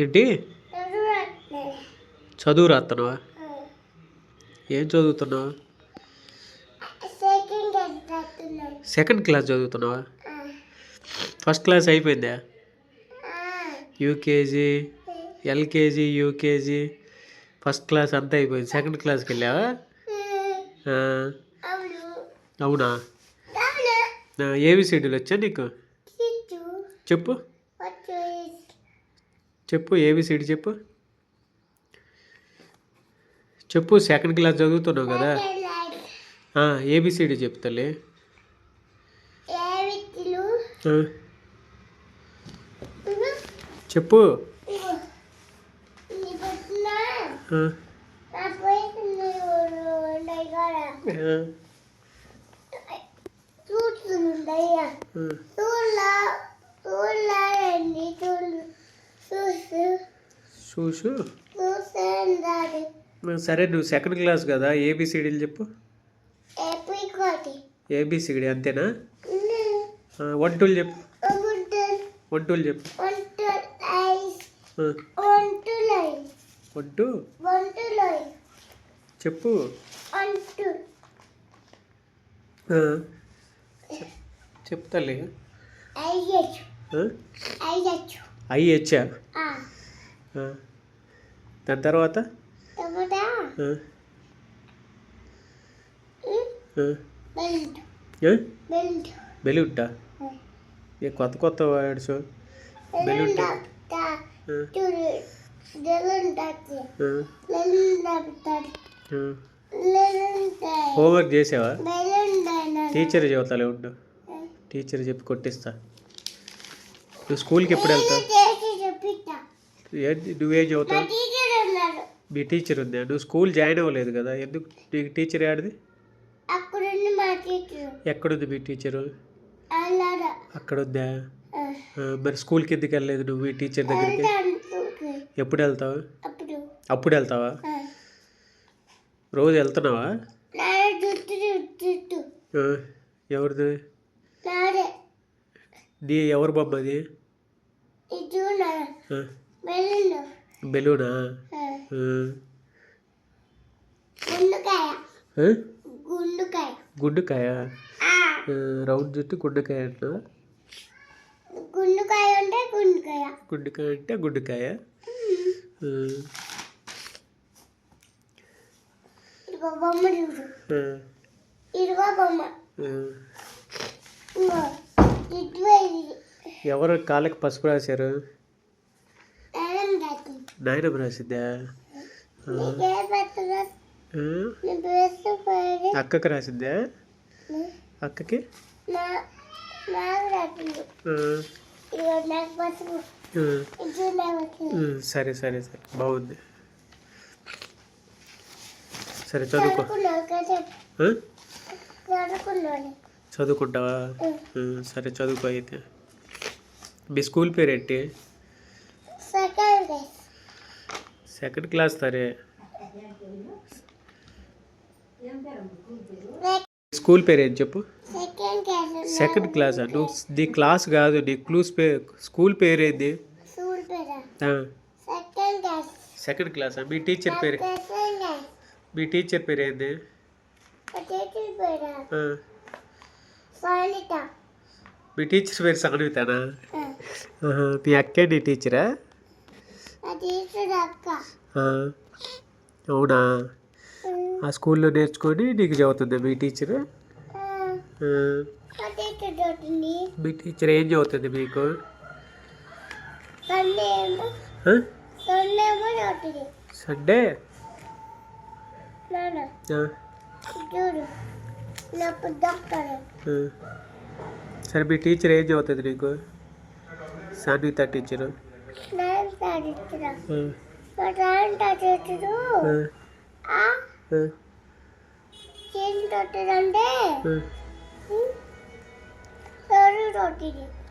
ఏంటి? చదువు రాస్తాను చదువు రాస్తున్నావా ఏం చదువుతున్నావు? సెకండ్ క్లాస్ చదువుతున్నావా? ఫస్ట్ క్లాస్ అయిపోయిందా? యూకేజీ ఎల్కేజీ ఫస్ట్ క్లాస్ అంతా అయిపోయింది. సెకండ్ క్లాస్కి వెళ్ళావా? అవును? ఏబిసిడీలు వచ్చా నీకు? చెప్పు. చెప్పు ఏబిసిడి చెప్పు. చెప్పు సెకండ్ క్లాస్ చదువుతున్నావు కదా. ఏబిసిడి చెప్తాలే చెప్పు ఆ, చూడలా చూడలేండి చూడు చూసు. సరే నువ్వు సెకండ్ క్లాస్ కదా ఏబిసిడీలు చెప్పు. ఏబిసిడి అంతేనా? వన్ టూలు చెప్పు. వన్ టూలు చెప్పు. ఆ, వన్ టూ చెప్పు. చెప్తాలే ఆ? ఐ హెచ్చా ఆ. దాని తర్వాత? ఆ. ఏ? కొత్త కొత్త వర్డ్స్ ఆ. హోంవర్క్ చేసావా? టీచర్ చెబుతాలే ఉండు. టీచర్ చెప్పి కొట్టిస్తా. నువ్వు స్కూల్కి ఎప్పుడు వెళ్తావు నువ్వేం చదువుతావు? మీ టీచర్ ఉందా? నువ్వు స్కూల్ జాయిన్ అవ్వలేదు కదా? ఎందుకు నీకు టీచర్ ఆడిది ఎక్కడుంది మీ టీచరు? అక్కడ ఉందా మరి స్కూల్కి ఎందుకు వెళ్ళలేదు నువ్వు మీ టీచర్ దగ్గరికి? ఎప్పుడు వెళ్తావు? అప్పుడు. వెళ్తావా? రోజు వెళ్తున్నావా? ఎవరిది? నీ ఎవరు బొమ్మ అది? బెలూనా గుండుకాయ. రౌండ్ చుట్టూ గుండుకాయ అంటున్నా గుండుకాయ అంటే గుండుకాయ. గుండుకాయ అంటే గుండుకాయ. ఇదిగో బొమ్మ ఇదిగో బొమ్మ ఆ. ఇదిగో ఇదిగో ఇది ఎవరు కాళ్ళకి పసుపు రాశారు? నాయనమ్మ రాసిద్దా అక్కకి రాసిద్దా అక్కకి? సరే సరే సరే. బాగుంది. సరే చదువుకో. చదువుకుంటావా? సరే చదువుకో అయితే. మీ స్కూల్ పేరు ఏంటి? Second class. సరే. స్కూల్ పేరు ఏం చెప్పు? సెకండ్ క్లాస్ నువ్వు నీ క్లాస్ కాదు నీ క్లూస్ పే స్కూల్ పేరు ఏంది సెకండ్ క్లాస్. మీ టీచర్ పేరు? మీ టీచర్ పేరు ఏంది టీచర్ పేరా ఆ, సానిత మీ టీచర్ పేరు ఆహా, మీ అక్కే నీ టీచరా అవునా? ఆ స్కూల్లో నేర్చుకొని నీకు చదువుతుంది మీ టీచర్ మీ టీచర్ ఏం చదువుతుంది మీకు? సండే సరే మీ టీచర్ ఏం చదువుతుంది నీకు? సాన్విత టీచరు.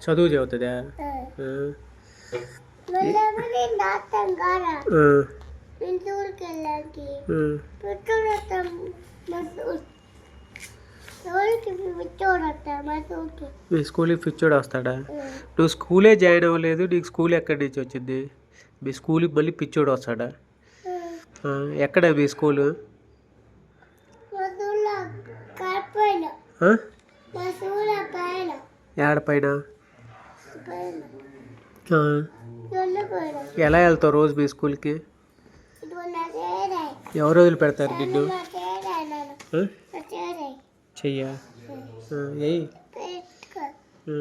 చదువు చదువుతుందా? నేను మా స్కూల్కి. పిచ్చోడు వస్తాడా? నువ్వు స్కూలే జాయిన్ అవ్వలేదు నీకు స్కూల్ ఎక్కడి నుంచి వచ్చింది? మీ స్కూల్కి మళ్ళీ పిచ్చోడు వస్తాడా? ఎక్కడ మీ స్కూలు? మా సూళ్ళ కడిపోయిన ఆ? మా సూళ్ళ పైన. ఏడ పైన? పైన. ఆ, వెళ్ళిపోయిన ఎలా వెళ్తావు రోజు మీ స్కూల్కి? ఎవరు వదిలి పెడతారు నిన్ను నా చేరాయి నాన్న ఆ? నా చేరాయి చెయ్యా? ఆ,